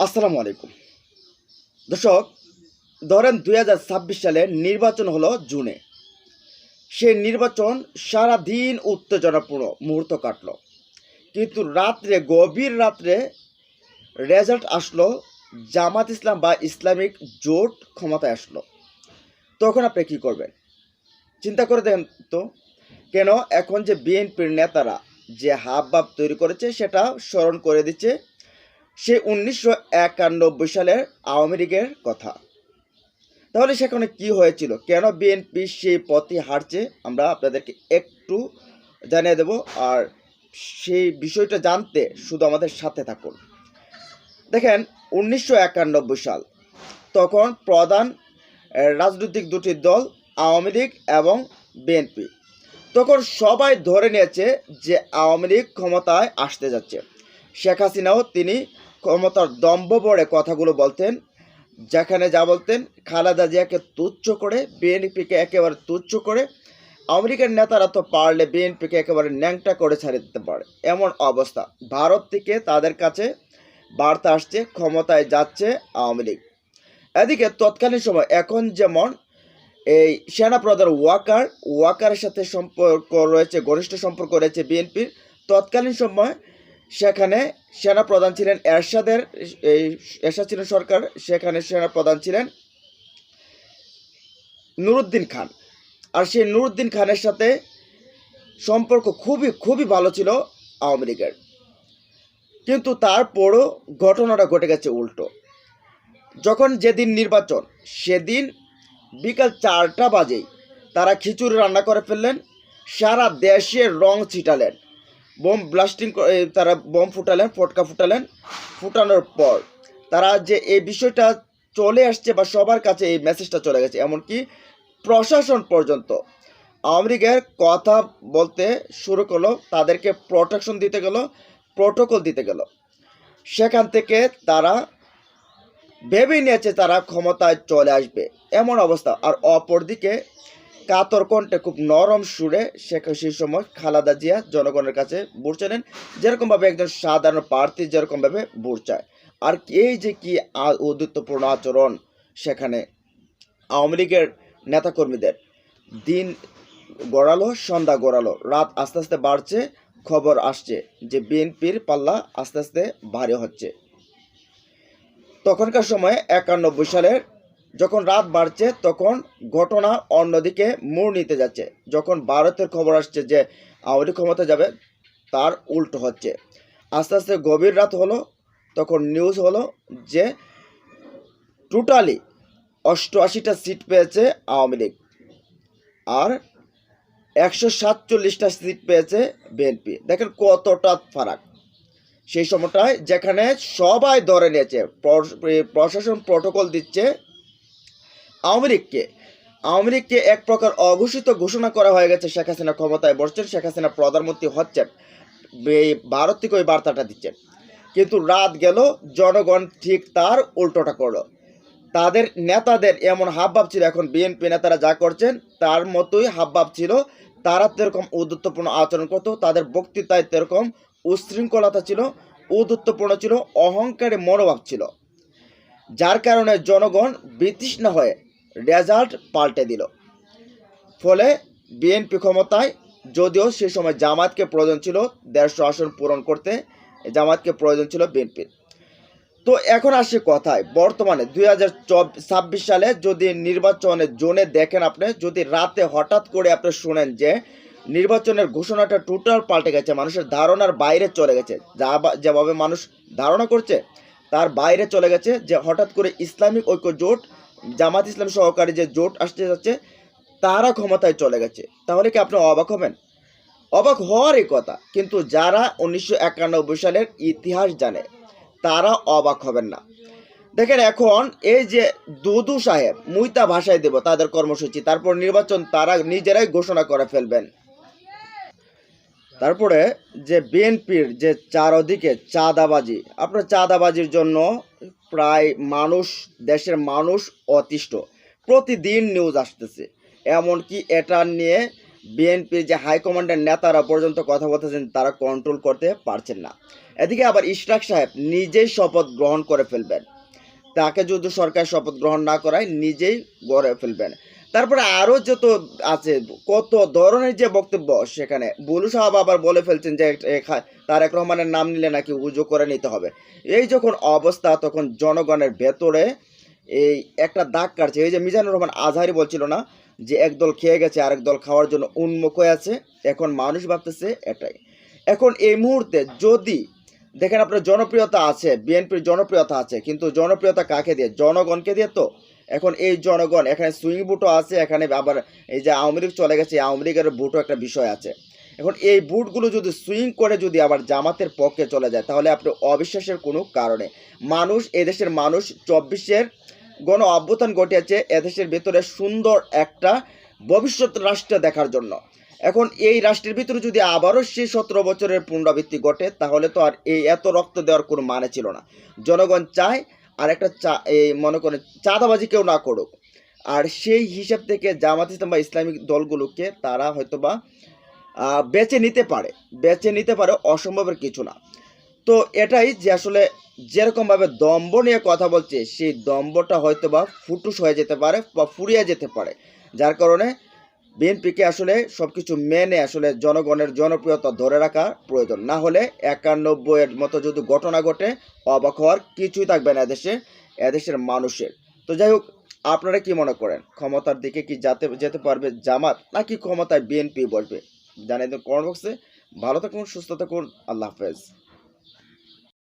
আসসালামু আলাইকুম। দর্শক, ধরেন দুই হাজার ছাব্বিশ সালে নির্বাচন হলো জুনে। সেই নির্বাচন সারা দিন উত্তেজনাপূর্ণ মুহূর্ত কাটল। কিন্তু রাত্রে, গভীর রাত্রে রেজাল্ট আসলো, জামাত ইসলাম বা ইসলামিক জোট ক্ষমতায় আসলো। তখন আপনি কী করবেন? চিন্তা করে দেখেন তো, কেন এখন যে বিএনপির নেতারা যে হাব ভাব তৈরি করেছে, সেটা স্মরণ করে দিচ্ছে সে উনিশশো একানব্বই সালের আওয়ামী লীগের কথা। তাহলে সেখানে কি হয়েছিল? কেন বিএনপি সেই পথে হারছে? আমরা আপনাদেরকে একটু জানিয়ে দেব। আর সেই বিষয়টা জানতে শুধু আমাদের সাথে থাকুন। দেখেন, উনিশশো একানব্বই সাল, তখন প্রধান রাজনৈতিক দুটি দল, আওয়ামী লীগ এবং বিএনপি তখন সবাই ধরে নিয়েছে যে আওয়ামী লীগ ক্ষমতায় আসতে যাচ্ছে। শেখ হাসিনাও তিনি ক্ষমতার দম্ভ পড়ে কথাগুলো বলতেন, যেখানে যা বলতেন, খালেদা জিয়াকে তুচ্ছ করে, বিএনপিকে একেবারে তুচ্ছ করে লীগের নেতারা তো পারলে বিএনপিকে একেবারে ন্যাংটা করে ছাড়ে দিতে পারে। এমন অবস্থা। ভারত থেকে তাদের কাছে বার্তা আসছে, ক্ষমতায় যাচ্ছে আওয়ামী লীগ। এদিকে তৎকালীন সময় এখন যেমন এই সেনাপ্রধান ওয়াকার, ওয়াকারের সাথে সম্পর্ক রয়েছে, ঘনিষ্ঠ সম্পর্ক রয়েছে বিএনপির, তৎকালীন সময় সেখানে সেনাপ্রধান ছিলেন এরশাদের, এই এরশাদ ছিলেন সরকার, সেখানে সেনাপ্রধান ছিলেন নুরুদ্দিন খান। আর সেই নুরুদ্দিন খানের সাথে সম্পর্ক খুবই খুবই ভালো ছিল আওয়ামী লীগের। কিন্তু তারপরও ঘটনাটা ঘটে গেছে উল্টো। যখন যেদিন নির্বাচন, সেদিন বিকাল চারটা বাজেই তারা খিচুড়ি রান্না করে ফেললেন, সারা দেশে রং ছিটালেন। বোম ব্লাস্টিং তারা বোম ফুটালেন, ফটকা ফুটালেন। ফুটানোর পর তারা যে এই বিষয়টা চলে আসছে বা সবার কাছে এই মেসেজটা চলে গেছে, এমনকি প্রশাসন পর্যন্ত। আওয়ামী লীগের কথা বলতে শুরু করল, তাদেরকে প্রোটেকশন দিতে গেল প্রোটোকল দিতে গেল। সেখান থেকে তারা ভেবে নিয়েছে তারা ক্ষমতায় চলে আসবে, এমন অবস্থা। আর অপরদিকে কাতর কণ্ঠে খুব নরম সুরে সে সেই সময় খালাদা জিয়া জনগণের কাছে ভোট চাইলেন যেরকমভাবে একজন সাধারণ প্রার্থী যেরকমভাবে ভোট চায়। আর এই যে কি ঔদ্ধত্যপূর্ণ আচরণ সেখানে আওয়ামী লীগের নেতাকর্মীদের দিন গড়ালো, সন্ধ্যা গড়ালো, রাত আস্তে আস্তে বাড়ছে, খবর আসছে যে বিএনপির পাল্লা আস্তে আস্তে ভারী হচ্ছে। তখনকার সময়ে একানব্বই সালের যখন রাত বাড়ছে, তখন ঘটনা অন্যদিকে মোড় নিতে যাচ্ছে। যখন ভারতের খবর আসছে যে আওয়ামী ক্ষমতা যাবে, তার উল্টো হচ্ছে। আস্তে আস্তে গভীর রাত হলো, তখন নিউজ হলো যে টোটালি অষ্টআশিটা সিট পেয়েছে আওয়ামী লীগ আর একশো সাতচল্লিশটা সিট পেয়েছে বিএনপি দেখেন কতটা ফারাক। সেই সময়টায় যেখানে সবাই ধরে নিয়েছে প্রশাসন প্রটোকল দিচ্ছে আওয়ামী লীগকে আওয়ামী লীগকে এক প্রকার অঘোষিত ঘোষণা করা হয়ে গেছে শেখ হাসিনা ক্ষমতায় বসছেন। শেখ হাসিনা প্রধানমন্ত্রী হচ্ছেন, এই ভারত থেকে ওই বার্তাটা দিচ্ছেন। কিন্তু রাত গেল, জনগণ ঠিক তার উল্টোটা করল। তাদের নেতাদের এমন হাবভাব ছিল, এখন বিএনপি নেতারা যা করছেন, তার মতোই হাবভাব ছিল। তারা যেরকম উদ্ধত্তপূর্ণ আচরণ করতো, তাদের বক্তৃতায় তেরকম উশৃঙ্খলতা ছিল উদ্ধত্তপূর্ণ ছিল, অহংকারী মনোভাব ছিল। যার কারণে জনগণ বিতৃষ্ণা হয়ে রেজাল্ট পাল্টে দিল। ফলে বিএনপি ক্ষমতায় যদিও সে সময় জামাতকে প্রয়োজন ছিল দেড়শো আসন পূরণ করতে জামাতকে প্রয়োজন ছিল বিএনপির। তো এখন আসি কথায়, বর্তমানে দুই হাজার ছাব্বিশ সালে যদি নির্বাচনের জোনে দেখেন আপনি, যদি রাতে হঠাৎ করে আপনি শুনেন যে নির্বাচনের ঘোষণাটা টোটাল পাল্টে গেছে, মানুষের ধারণার বাইরে চলে গেছে, যা যেভাবে মানুষ ধারণা করছে, তার বাইরে চলে গেছে যে হঠাৎ করে ইসলামিক ঐক্য জোট জামাত ইসলাম সহকারী যে জোট আসতে যাচ্ছে, তারা ক্ষমতায় চলে গেছে। তাহলে কি আপনি অবাক হবেন? অবাক হওয়ারই কথা, কিন্তু যারা উনিশশো একানব্বই সালের ইতিহাস জানে, তারা অবাক হবেন না। দেখেন এখন এই যে দুদু সাহেব, মুইতা ভাষায় দেব তাদের কর্মসূচি, তারপর নির্বাচন তারা নিজেরাই ঘোষণা করে ফেলবেন। তারপরে যে বিএনপির যে চারদিকে চাঁদাবাজি, আপনার চাঁদাবাজির জন্য প্রায় মানুষ, দেশের মানুষ অতিষ্ঠ। প্রতিদিন নিউজ আসতেছে। এমনকি এটা নিয়ে বিএনপির যে হাইকমান্ডের নেতারা পর্যন্ত কথা বলতেছেন, তারা কন্ট্রোল করতে পারছেন না। এদিকে আবার ইশরাক সাহেব নিজেই শপথ গ্রহণ করে ফেলবেন। তাকে যদি সরকার শপথ গ্রহণ না করায় নিজেই গড়ে ফেলবেন। তারপরে আরও যত আছে, কত ধরনের যে বক্তব্য সেখানে, বুলু সাহেব আবার বলে ফেলছেন যে তারেক রহমানের নাম নিলে নাকি উজু করে নিতে হবে। এই যখন অবস্থা, তখন জনগণের ভেতরে এই একটা দাগ কাটছে। এই যে মিজানুর রহমান আজহারি বলছিল না যে একদল খেয়ে গেছে, আরেক দল খাওয়ার জন্য উন্মুখ হয়ে আছে, এখন মানুষ ভাবতেছে এটাই। এখন এই মুহূর্তে যদি, দেখেন আপনার জনপ্রিয়তা আছে, বিএনপির জনপ্রিয়তা আছে, কিন্তু জনপ্রিয়তা কাকে দিয়ে? জনগণকে দিয়ে তো এখন এই জনগণ, এখানে সুইং বুটও আছে, এখানে আবার এই যে আওয়ামী লীগ চলে গেছে আওয়ামী লীগের বুটও একটা বিষয় আছে। এখন এই বুটগুলো যদি সুইং করে যদি আবার জামাতের পক্ষে চলে যায়, তাহলে আপনি অবিশ্বাসের কোনো কারণে। মানুষ, এদেশের মানুষ, চব্বিশের গণ অভ্যুত্থান ঘটিয়েছে, এদেশের ভেতরে সুন্দর একটা ভবিষ্যৎ রাষ্ট্র দেখার জন্য। এখন এই রাষ্ট্রের ভিতরে যদি আবারও সেই সতেরো বছরের পুনরাবৃত্তি ঘটে, তাহলে তো আর এই এত রক্ত দেওয়ার কোনো মানে ছিল না। জনগণ চায় আর একটা চা এই মনে করেন চাঁদাবাজি কেউ না করুক। আর সেই হিসাব থেকে জামাত ইসলাম বা ইসলামিক দলগুলোকে তারা হয়তোবা আহ, বেছে নিতে পারে। বেছে নিতে পারে অসম্ভবের কিছু না। তো এটাই যে আসলে যেরকমভাবে দম্ভ নিয়ে কথা বলছে সেই দম্বটা হয়তো বা ফুটুস হয়ে যেতে পারে বা ফুরিয়ে যেতে পারে। যার কারণে বিএনপিকে আসলে সব কিছু মেনে আসলে জনগণের জনপ্রিয়তা ধরে রাখা প্রয়োজন। না হলে একানব্বইয়ের মতো যদি ঘটনা ঘটে, অবাক হওয়ার কিছুই থাকবে না এদেশে, এদেশের মানুষের। তো যাই হোক, আপনারা কি মনে করেন? ক্ষমতার দিকে কি যাতে, যেতে পারবে জামাত, নাকি ক্ষমতায় বিএনপি বসবে? জানাই কমেন্ট বক্সে। ভালো থাকুন, সুস্থ থাকুন, আল্লাহ হাফেজ।